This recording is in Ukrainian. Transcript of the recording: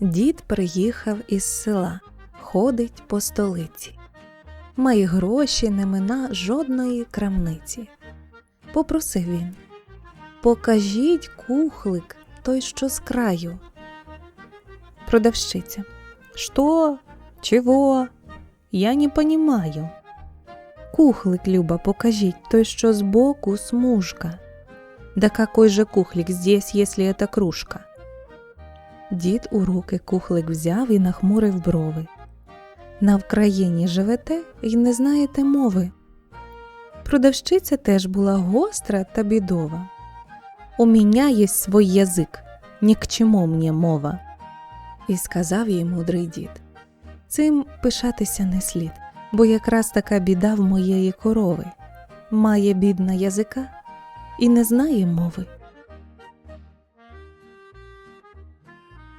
Дід приїхав із села, ходить по столиці. Має гроші, не мина жодної крамниці. Попросив він Покажіть кухлик, той, що з краю. Продавщиця. Что? Чего? Я не понимаю. Кухлик, Люба, покажіть, той, що збоку смужка. Да какой же кухлик здесь, если это кружка? Дід у руки кухлик взяв і нахмурив брови. На Вкраїні живете і не знаєте мови. Продавщиця теж була гостра та бідова. У меня є свой язик, ні к чому мені мова. І сказав їй мудрий дід. Цим пишатися не слід, бо якраз така біда в моєї корови. Має бідна язика і не знає мови.